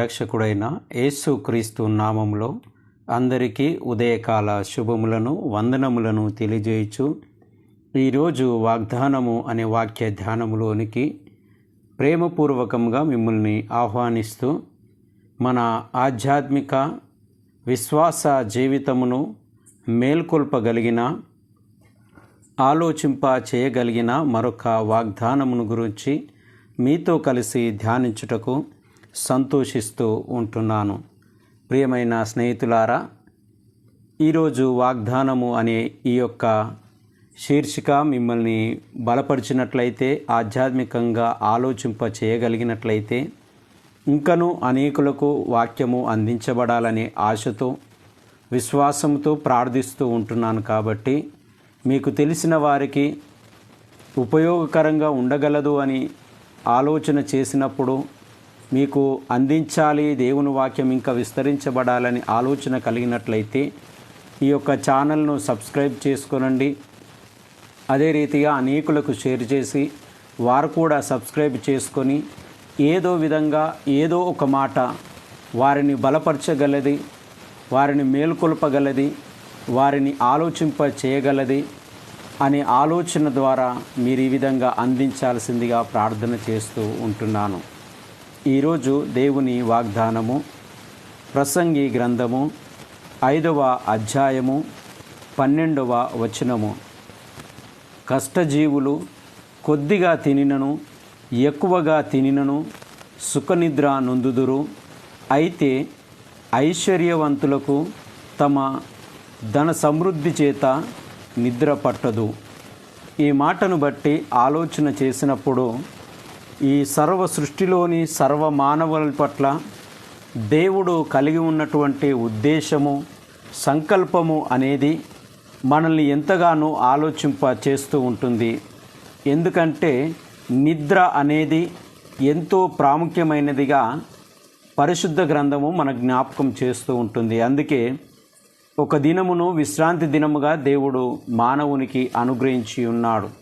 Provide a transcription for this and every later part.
రక్షకుడైన యేసు క్రీస్తు నామంలో అందరికీ ఉదయకాల శుభములను వందనములను తెలియజేయచ్చు ఈరోజు వాగ్దానము అనే వాక్య ధ్యానములోనికి ప్రేమపూర్వకంగా మిమ్మల్ని ఆహ్వానిస్తూ మన ఆధ్యాత్మిక విశ్వాస జీవితమును మేల్కొల్పగలిగిన ఆలోచింప చేయగలిగిన మరొక వాగ్దానమును గురించి మీతో కలిసి ధ్యానించుటకు సంతోషిస్తూ ఉంటున్నాను. ప్రియమైన స్నేహితులారా ఈరోజు వాగ్దానము అనే ఈ యొక్క శీర్షిక మిమ్మల్ని బలపరిచినట్లయితే ఆధ్యాత్మికంగా ఆలోచింప చేయగలిగినట్లయితే ఇంకనూ అనేకులకు వాక్యము అందించబడాలనే ఆశతో విశ్వాసంతో ప్రార్థిస్తూ ఉంటున్నాను కాబట్టి మీకు తెలిసిన వారికి ఉపయోగకరంగా ఉండగలదు అని ఆలోచన చేసినప్పుడు మీకు అందించాలి దేవుని వాక్యం ఇంకా విస్తరించబడాలని ఆలోచన కలిగినట్లయితే ఈ యొక్క ఛానల్ను సబ్స్క్రైబ్ చేసుకోనండి. అదే రీతిగా అనేకులకు షేర్ చేసి వారు కూడా సబ్స్క్రైబ్ చేసుకొని ఏదో విధంగా ఏదో ఒక మాట వారిని బలపరచగలది వారిని మేల్కొల్పగలది వారిని ఆలోచింప చేయగలది అనే ఆలోచన ద్వారా మీరు ఈ విధంగా అందించాల్సిందిగా ప్రార్థన చేస్తూ ఉంటున్నాను. ఈరోజు దేవుని వాగ్దానము ప్రసంగి గ్రంథము ఐదవ అధ్యాయము పన్నెండవ వచనము. కష్టజీవులు కొద్దిగా తినినను ఎక్కువగా తినినను సుఖనిద్ర నొందుదురు. అయితే ఐశ్వర్యవంతులకు తమ ధన సమృద్ధి చేత నిద్ర పట్టదు. ఈ మాటను బట్టి ఆలోచన చేసినప్పుడు ఈ సర్వ సృష్టిలోని సర్వ మానవుల పట్ల దేవుడు కలిగి ఉన్నటువంటి ఉద్దేశము సంకల్పము అనేది మనల్ని ఎంతగానో ఆలోచింప చేస్తూ ఉంటుంది. ఎందుకంటే నిద్ర అనేది ఎంతో ప్రాముఖ్యమైనదిగా పరిశుద్ధ గ్రంథము మన జ్ఞాపకం చేస్తూ ఉంటుంది. అందుకే ఒక దినమును విశ్రాంతి దినముగా దేవుడు మానవునికి అనుగ్రహించి ఉన్నాడు.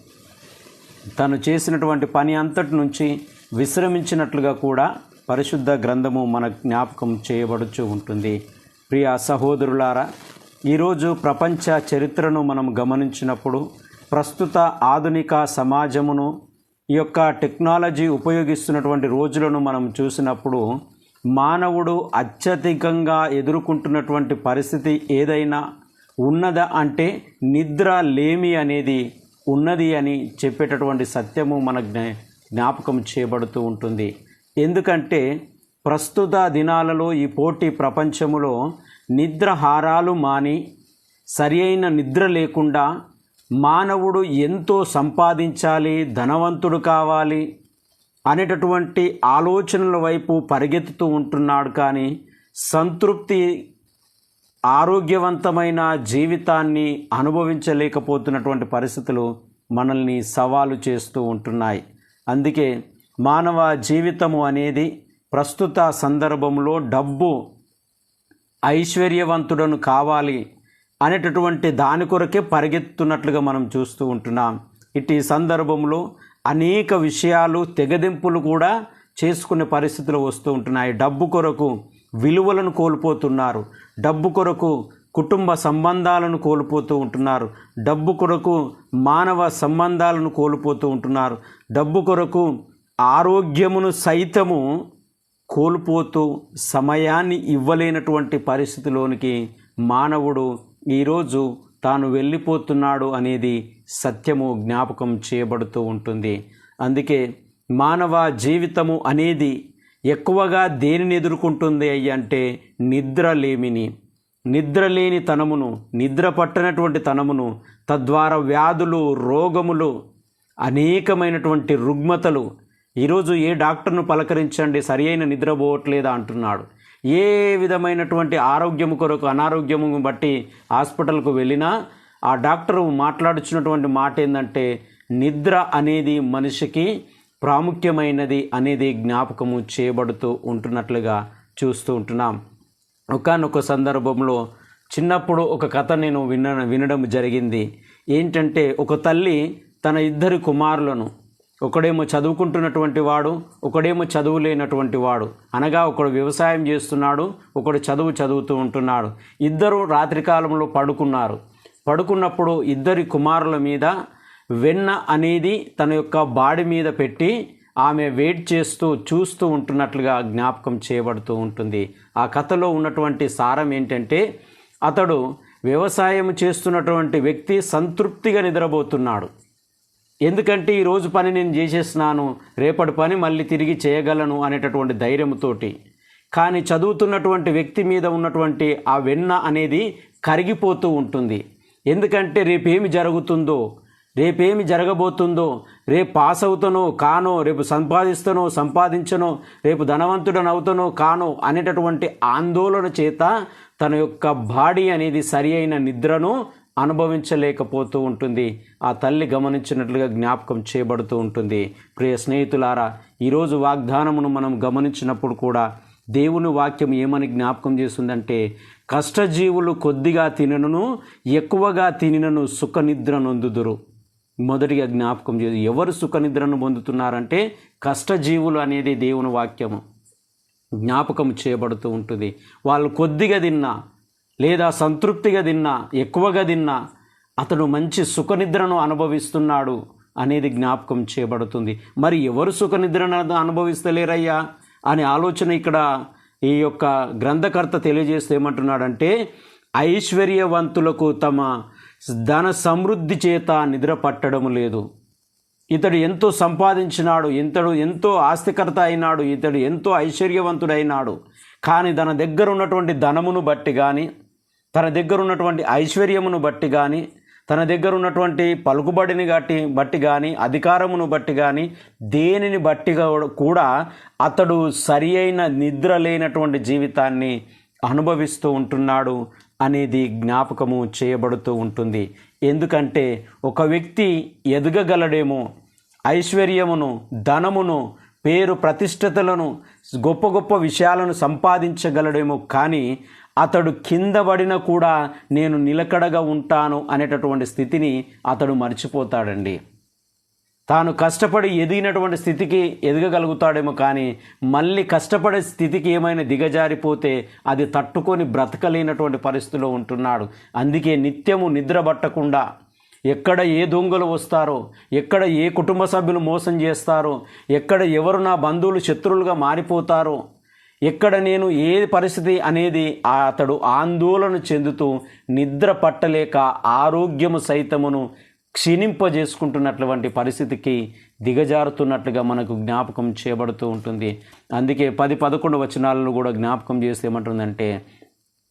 తను చేసినటువంటి పని అంతటి నుంచి విశ్రమించినట్లుగా కూడా పరిశుద్ధ గ్రంథము మన జ్ఞాపకం చేయబడుచు ఉంటుంది. ప్రియ సహోదరులారా ఈరోజు ప్రపంచ చరిత్రను మనం గమనించినప్పుడు ప్రస్తుత ఆధునిక సమాజమును ఈ యొక్క టెక్నాలజీ ఉపయోగిస్తున్నటువంటి రోజులను మనం చూసినప్పుడు మానవుడు అత్యధికంగా ఎదుర్కొంటున్నటువంటి పరిస్థితి ఏదైనా ఉన్నదా అంటే నిద్ర లేమి అనేది ఉన్నది అని చెప్పేటటువంటి సత్యము మన జ్ఞా జ్ఞాపకం చేయబడుతూ ఉంటుంది. ఎందుకంటే ప్రస్తుత దినాలలో ఈ పోటీ ప్రపంచములో నిద్రహారాలు మాని సరి అయిన నిద్ర లేకుండా మానవుడు ఎంతో సంపాదించాలి ధనవంతుడు కావాలి అనేటటువంటి ఆలోచనల వైపు పరిగెత్తుతూ ఉంటున్నాడు కానీ సంతృప్తి ఆరోగ్యవంతమైన జీవితాన్ని అనుభవించలేకపోతున్నటువంటి పరిస్థితులు మనల్ని సవాలు చేస్తూ ఉంటున్నాయి. అందుకే మానవ జీవితము అనేది ప్రస్తుత సందర్భంలో డబ్బు ఐశ్వర్యవంతుడను కావాలి అనేటటువంటి దాని కొరకే పరిగెత్తున్నట్లుగా మనం చూస్తూ ఉంటున్నాం. ఇటు సందర్భంలో అనేక విషయాలు తెగదింపులు కూడా చేసుకునే పరిస్థితులు వస్తూ ఉంటున్నాయి. డబ్బు కొరకు విలువలను కోల్పోతున్నారు. డబ్బు కొరకు కుటుంబ సంబంధాలను కోల్పోతూ ఉంటున్నారు. డబ్బు కొరకు మానవ సంబంధాలను కోల్పోతూ ఉంటున్నారు. డబ్బు కొరకు ఆరోగ్యమును సైతము కోల్పోతూ సమయాన్ని ఇవ్వలేనటువంటి పరిస్థితిలోనికి మానవుడు ఈరోజు తాను వెళ్ళిపోతున్నాడు అనేది సత్యము జ్ఞాపకం చేయబడుతూ ఉంటుంది. అందుకే మానవ జీవితము అనేది ఎక్కువగా దేనిని ఎదుర్కొంటుంది అయ్యి అంటే నిద్రలేమిని. నిద్రలేని తనమును నిద్ర పట్టనటువంటి తనమును తద్వారా వ్యాధులు రోగములు అనేకమైనటువంటి రుగ్మతలు. ఈరోజు ఏ డాక్టర్ను పలకరించండి సరి అయిన నిద్రపోవట్లేదా అంటున్నాడు. ఏ విధమైనటువంటి ఆరోగ్యము కొరకు అనారోగ్యము బట్టి హాస్పిటల్కు వెళ్ళినా ఆ డాక్టరు మాట్లాడుచున్నటువంటి మాట ఏంటంటే నిద్ర అనేది మనిషికి ప్రాముఖ్యమైనది అనేది జ్ఞాపకము చేయబడుతూ ఉంటున్నట్లుగా చూస్తూ ఉంటున్నాం. ఒకనొక సందర్భంలో చిన్నప్పుడు ఒక కథ నేను విన వినడం జరిగింది. ఏంటంటే ఒక తల్లి తన ఇద్దరు కుమారులను ఒకడేమో చదువుకుంటున్నటువంటి వాడు ఒకడేమో చదువు లేనటువంటి వాడు. అనగా ఒకడు వ్యవసాయం చేస్తున్నాడు ఒకడు చదువు చదువుతూ ఉంటున్నాడు. ఇద్దరు రాత్రికాలంలో పడుకున్నారు. పడుకున్నప్పుడు ఇద్దరి కుమారుల మీద వెన్న అనేది తన యొక్క బాడీ మీద పెట్టి ఆమె వెయిట్ చేస్తూ చూస్తూ ఉంటున్నట్లుగా జ్ఞాపకం చేయబడుతూ ఉంటుంది. ఆ కథలో ఉన్నటువంటి సారం ఏంటంటే అతడు వ్యవసాయం చేస్తున్నటువంటి వ్యక్తి సంతృప్తిగా నిద్రపోతున్నాడు. ఎందుకంటే ఈరోజు పని నేను చేసేస్తున్నాను రేపటి పని మళ్ళీ తిరిగి చేయగలను అనేటటువంటి ధైర్యంతోటి కానీ చదువుతున్నటువంటి వ్యక్తి మీద ఉన్నటువంటి ఆ వెన్న అనేది కరిగిపోతూ ఉంటుంది. ఎందుకంటే రేపేమి జరుగుతుందో రేపేమి జరగబోతుందో రేపు పాస్ అవుతానో కానో రేపు సంపాదిస్తానో సంపాదించనో రేపు ధనవంతుడని అవుతానో కానో అనేటటువంటి ఆందోళన చేత తన యొక్క బాడీ అనేది సరి అయిన నిద్రను అనుభవించలేకపోతూ ఉంటుంది. ఆ తల్లి గమనించినట్లుగా జ్ఞాపకం చేయబడుతూ ఉంటుంది. ప్రియ స్నేహితులారా ఈరోజు వాగ్దానమును మనం గమనించినప్పుడు కూడా దేవుని వాక్యం ఏమని జ్ఞాపకం చేస్తుందంటే కష్టజీవులు కొద్దిగా తినను ఎక్కువగా తినను సుఖనిద్ర నొందుదురు. మొదటిగా జ్ఞాపకం చేసి ఎవరు సుఖనిద్రను పొందుతున్నారంటే కష్టజీవులు అనేది దేవుని వాక్యము. జ్ఞాపకం చేయబడుతూ ఉంటుంది. వాళ్ళు కొద్దిగా తిన్నా లేదా సంతృప్తిగా తిన్నా ఎక్కువగా తిన్నా అతడు మంచి సుఖనిద్రను అనుభవిస్తున్నాడు అనేది జ్ఞాపకం చేయబడుతుంది. మరి ఎవరు సుఖనిద్రను అనుభవిస్తలేరయ్యా? అనే ఆలోచన ఇక్కడ ఈ యొక్క గ్రంథకర్త తెలియజేస్తే ఏమంటున్నాడంటే ఐశ్వర్యవంతులకు తమ ధన సమృద్ధి చేత నిద్ర పట్టడం లేదు. ఇతడు ఎంతో సంపాదించినాడు ఇతడు ఎంతో ఆస్తికర్త అయినాడు ఇతడు ఎంతో ఐశ్వర్యవంతుడైనాడు. కానీ తన దగ్గర ఉన్నటువంటి ధనమును బట్టి కానీ తన దగ్గర ఉన్నటువంటి ఐశ్వర్యమును బట్టి కానీ తన దగ్గర ఉన్నటువంటి పలుకుబడిని బట్టి బట్టి కానీ అధికారమును బట్టి కానీ దేనిని బట్టి కూడా అతడు సరి అయిన నిద్ర లేనటువంటి జీవితాన్ని అనుభవిస్తూ ఉంటున్నాడు. అనేది జ్ఞాపకము చేయబడుతూ ఉంటుంది. ఎందుకంటే ఒక వ్యక్తి ఎదగగలడేమో ఐశ్వర్యమును ధనమును పేరు ప్రతిష్టతలను గొప్ప గొప్ప విషయాలను సంపాదించగలడేమో కానీ అతడు కింద పడిన కూడా నేను నిలకడగా ఉంటాను అనేటటువంటి స్థితిని అతడు మర్చిపోతాడండి. తాను కష్టపడి ఎదిగినటువంటి స్థితికి ఎదగగలుగుతాడేమో కానీ మళ్ళీ కష్టపడే స్థితికి ఏమైనా దిగజారిపోతే అది తట్టుకొని బ్రతకలేనటువంటి పరిస్థితిలో ఉంటున్నాడు. అందుకే నిత్యము నిద్ర పట్టకుండా ఎక్కడ ఏ దొంగలు వస్తారో ఎక్కడ ఏ కుటుంబ సభ్యులు మోసం చేస్తారో ఎక్కడ ఎవరు నా బంధువులు శత్రువులుగా మారిపోతారో ఎక్కడ నేను ఏ పరిస్థితి అనేది అతడు ఆందోళన చెందుతూ నిద్ర పట్టలేక ఆరోగ్యము సైతమును క్షీణింపజేసుకుంటున్నటువంటి పరిస్థితికి దిగజారుతున్నట్లుగా మనకు జ్ఞాపకం చేయబడుతూ ఉంటుంది. అందుకే పది పదకొండు వచనాలను కూడా జ్ఞాపకం చేస్తే ఏమంటుందంటే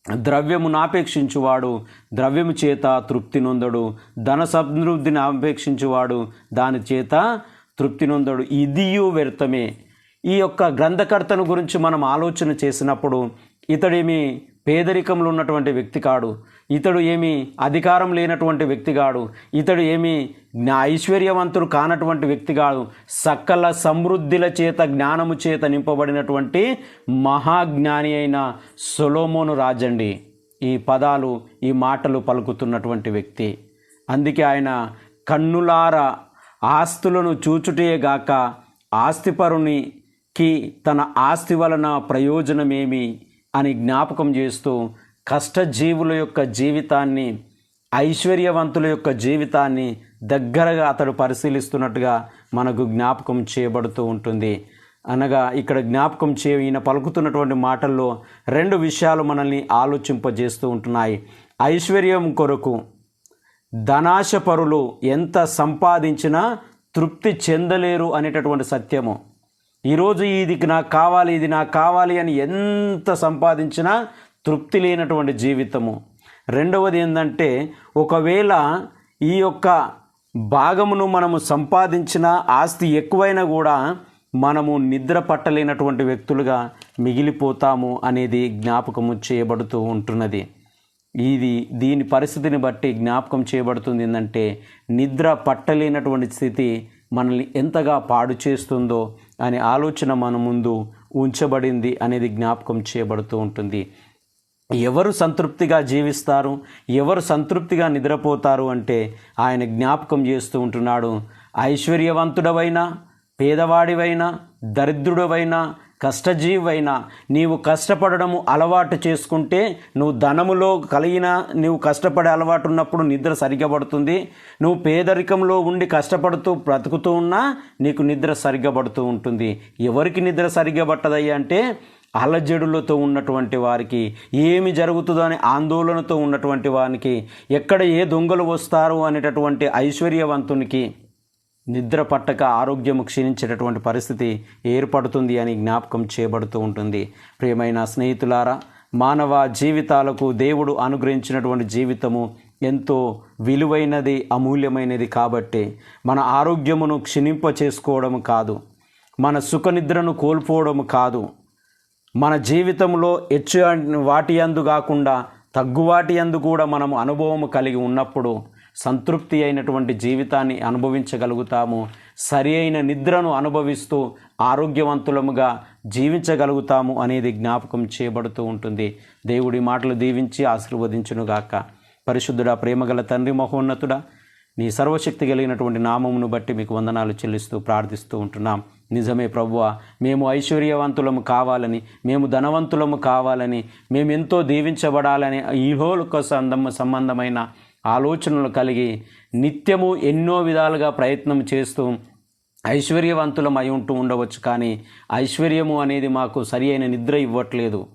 ద్రవ్యమును ఆపేక్షించువాడు ద్రవ్యము చేత తృప్తి నొందడు. ధన సమృద్ధిని ఆపేక్షించువాడు దాని చేత తృప్తి నొందడు. ఇదియు వ్యర్థమే. ఈ యొక్క గ్రంథకర్తను గురించి మనం ఆలోచన చేసినప్పుడు ఇతడేమి పేదరికంలో ఉన్నటువంటి వ్యక్తి కాడు. ఇతడు ఏమి అధికారం లేనటువంటి వ్యక్తి కాడు ఇతడు ఏమి ఐశ్వర్యవంతుడు కానటువంటి వ్యక్తిగాడు. సకల సమృద్ధిల చేత జ్ఞానము చేత నింపబడినటువంటి మహాజ్ఞాని అయిన సొలోమోను రాజండి. ఈ పదాలు ఈ మాటలు పలుకుతున్నటువంటి వ్యక్తి. అందుకే ఆయన కన్నులార ఆస్తులను చూచుటేగాక ఆస్తిపరునికి తన ఆస్తి వలన ప్రయోజనమేమి అని జ్ఞాపకం చేస్తూ కష్టజీవుల యొక్క జీవితాన్ని ఐశ్వర్యవంతుల యొక్క జీవితాన్ని దగ్గరగా అతడు పరిశీలిస్తున్నట్టుగా మనకు జ్ఞాపకం చేయబడుతూ ఉంటుంది. అనగా ఇక్కడ జ్ఞాపకం చే ఈయన పలుకుతున్నటువంటి మాటల్లో రెండు విషయాలు మనల్ని ఆలోచింపజేస్తూ ఉంటున్నాయి. ఐశ్వర్యం కొరకు ధనాశపరులు ఎంత సంపాదించినా తృప్తి చెందలేరు అనేటటువంటి సత్యము. ఈరోజు ఇది నాకు కావాలి ఇది నాకు కావాలి అని ఎంత సంపాదించినా తృప్తి లేనటువంటి జీవితము. రెండవది ఏంటంటే ఒకవేళ ఈ యొక్క భాగమును మనము సంపాదించిన ఆస్తి ఎక్కువైనా కూడా మనము నిద్ర పట్టలేనటువంటి వ్యక్తులుగా మిగిలిపోతాము అనేది జ్ఞాపకము చేయబడుతూ ఉంటున్నది. ఇది దీని పరిస్థితిని బట్టి జ్ఞాపకం చేయబడుతుంది ఏంటంటే నిద్ర పట్టలేనటువంటి స్థితి మనల్ని ఎంతగా పాడు చేస్తుందో అనే ఆలోచన మన ముందు ఉంచబడింది అనేది జ్ఞాపకం చేయబడుతూ ఉంటుంది. ఎవరు సంతృప్తిగా జీవిస్తారు? ఎవరు సంతృప్తిగా నిద్రపోతారు అంటే ఆయన జ్ఞాపకం చేస్తూ ఉంటున్నాడు. ఐశ్వర్యవంతుడవైనా పేదవాడివైనా దరిద్రుడవైనా కష్టజీవైనా నీవు కష్టపడడము అలవాటు చేసుకుంటే నువ్వు ధనములో కలిగిన నువ్వు కష్టపడే అలవాటు ఉన్నప్పుడు నిద్ర సరిగ్గా పడుతుంది. నువ్వు పేదరికంలో ఉండి కష్టపడుతూ బ్రతుకుతూ ఉన్నా నీకు నిద్ర సరిగ్గా పడుతూ ఉంటుంది. ఎవరికి నిద్ర సరిగ్గా పట్టదయ్యా అంటే అలజడులతో ఉన్నటువంటి వారికి ఏమి జరుగుతుందో అనే ఆందోళనతో ఉన్నటువంటి వారికి ఎక్కడ ఏ దొంగలు వస్తారు అనేటటువంటి ఐశ్వర్యవంతునికి నిద్ర పట్టక ఆరోగ్యం క్షీణించేటటువంటి పరిస్థితి ఏర్పడుతుంది అని జ్ఞాపకం చేయబడుతూ ఉంటుంది. ప్రియమైన స్నేహితులారా మానవ జీవితాలకు దేవుడు అనుగ్రహించినటువంటి జీవితము ఎంతో విలువైనది అమూల్యమైనది కాబట్టి మన ఆరోగ్యమును క్షీణింప చేసుకోవడం కాదు మన సుఖనిద్రను కోల్పోవడం కాదు మన జీవితంలో హెచ్చు వాటి అందు కాకుండా తగ్గువాటి అందు కూడా మనము అనుభవం కలిగి ఉన్నప్పుడు సంతృప్తి అయినటువంటి జీవితాన్ని అనుభవించగలుగుతాము. సరి అయిన నిద్రను అనుభవిస్తూ ఆరోగ్యవంతులముగా జీవించగలుగుతాము అనేది జ్ఞాపకం చేయబడుతూ ఉంటుంది. దేవుడి మాటలు దీవించి ఆశీర్వదించునుగాక. పరిశుద్ధుడా ప్రేమగల తండ్రి మహోన్నతుడా నీ సర్వశక్తి కలిగినటువంటి నామమును బట్టి మీకు వందనాలు చెల్లిస్తూ ప్రార్థిస్తూ ఉంటున్నాం. నిజమే ప్రభువ మేము ఐశ్వర్యవంతులము కావాలని మేము ధనవంతులము కావాలని మేము ఎంతో దీవించబడాలని ఈహోలుక సందం సంబంధమైన ఆలోచనలు కలిగి నిత్యము ఎన్నో విధాలుగా ప్రయత్నం చేస్తూ ఐశ్వర్యవంతులం అయి ఉంటూ ఉండవచ్చు కానీ ఐశ్వర్యము అనేది మాకు సరి అయిన నిద్ర ఇవ్వట్లేదు.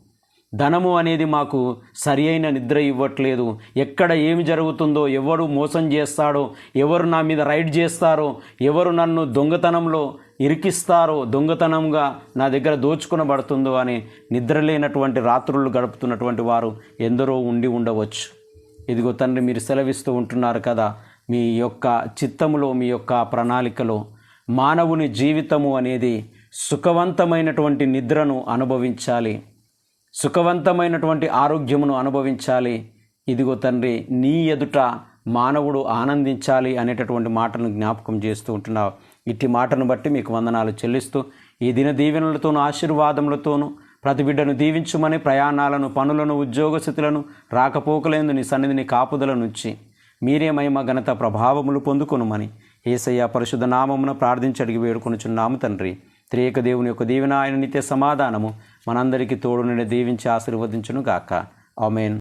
ధనము అనేది మాకు సరి అయిన నిద్ర ఇవ్వట్లేదు. ఎక్కడ ఏమి జరుగుతుందో ఎవరు మోసం చేస్తాడో ఎవరు నా మీద రైడ్ చేస్తారో ఎవరు నన్ను దొంగతనంలో ఇరికిస్తారో దొంగతనంగా నా దగ్గర దోచుకునబడుతుందో అని నిద్రలేనటువంటి రాత్రులు గడుపుతున్నటువంటి వారు ఎందరో ఉండి ఉండవచ్చు. ఇదిగో తండ్రి మీరు సెలవిస్తూ ఉంటున్నారు కదా మీ యొక్క చిత్తములో మీ యొక్క ప్రణాళికలో మానవుని జీవితము అనేది సుఖవంతమైనటువంటి నిద్రను అనుభవించాలి సుఖవంతమైనటువంటి ఆరోగ్యమును అనుభవించాలి. ఇదిగో తండ్రి నీ ఎదుట మానవుడు ఆనందించాలి అనేటటువంటి మాటను జ్ఞాపకం చేస్తూ ఉంటున్నావు. ఇట్టి మాటను బట్టి మీకు వందనాలు చెల్లిస్తూ ఈ దిన దీవెనలతోనూ ఆశీర్వాదములతోనూ ప్రతి బిడ్డను దీవించుమని ప్రయాణాలను పనులను ఉద్యోగస్థితులను రాకపోకలేందు నీ సన్నిధిని కాపుదలనుంచి మీరే మహిమ ఘనత ప్రభావములు పొందుకొనుమని ఏసయ్య పరిశుద్ధ నామమున ప్రార్థించి అడిగి వేడుకొనుచున్నాము తండ్రి. త్రియక దేవుని యొక్క దీవెన ఆయన నిత్య సమాధానము మనందరికీ తోడు నుండి దీవించి ఆశీర్వదించును గాక ఆమెన్.